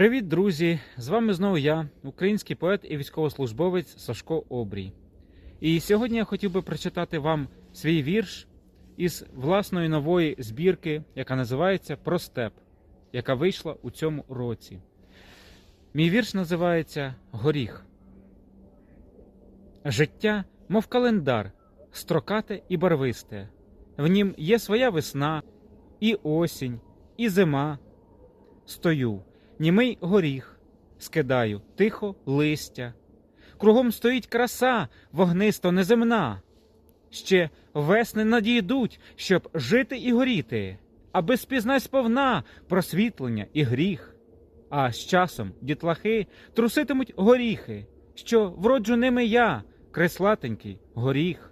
Привіт, друзі! З вами знову я, український поет і військовослужбовець Сашко Обрій. І сьогодні я хотів би прочитати вам свій вірш із власної нової збірки, яка називається Про степ, яка вийшла у цьому році. Мій вірш називається Горіх. Життя, мов календар, строкате і барвисте. В нім є своя весна, і осінь, і зима. Стою, німий горіх, скидаю тихо листя. Кругом стоїть краса, вогнисто неземна. Ще весни надійдуть, щоб жити і горіти, аби спізнать сповна просвітлення і гріх. А з часом дітлахи труситимуть горіхи, що вроджу ними я, креслатенький горіх.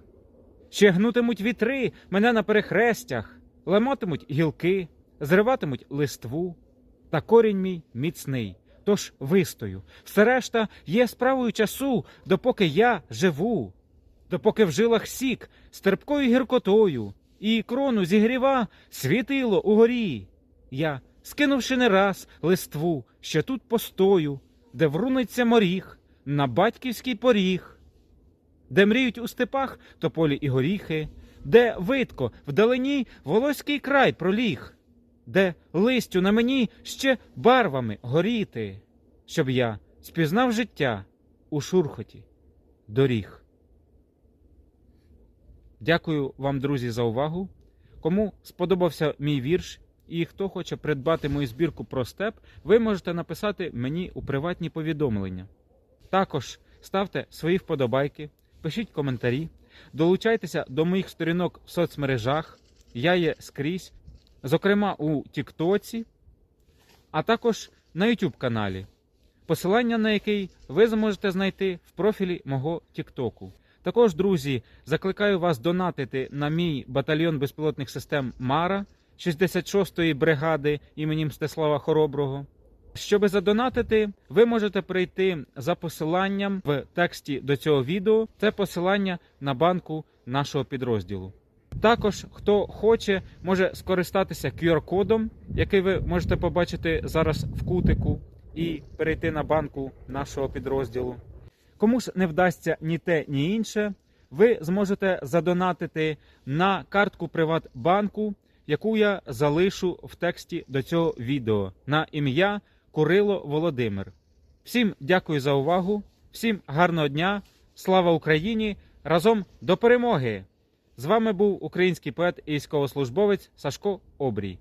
Ще гнутимуть вітри мене на перехрестях, ламатимуть гілки, зриватимуть листву. Та корінь мій міцний, тож вистою. Все решта є справою часу, допоки я живу, допоки в жилах сік з терпкою гіркотою, і крону зігріва світило угорі. Я, скинувши не раз листву, ще тут постою, де вруниться моріг на батьківський поріг, де мріють у степах тополі і горіхи, де видко вдалині волоський край проліг де листю на мені ще барвами горіти, щоб я спізнав життя у шурхоті доріг. Дякую вам, друзі, за увагу. Кому сподобався мій вірш і хто хоче придбати мою збірку про степ, ви можете написати мені у приватні повідомлення. Також ставте свої вподобайки, пишіть коментарі, долучайтеся до моїх сторінок в соцмережах. Я є скрізь зокрема у Тіктоці, а також на YouTube каналі, посилання на який ви зможете знайти в профілі мого Тіктоку. Також, друзі, закликаю вас донатити на мій батальйон безпілотних систем Мара 66-ї бригади імені Мстислава Хороброго. Щоби задонатити, ви можете прийти за посиланням в тексті до цього відео. Це посилання на банку нашого підрозділу. Також, хто хоче, може скористатися QR-кодом, який ви можете побачити зараз в кутику, і перейти на банку нашого підрозділу. Кому ж не вдасться ні те, ні інше, ви зможете задонатити на картку Приватбанку, яку я залишу в тексті до цього відео на ім'я Курило Володимир. Всім дякую за увагу, всім гарного дня, слава Україні! Разом до перемоги! З вами був український поет і військовослужбовець Сашко Обрій.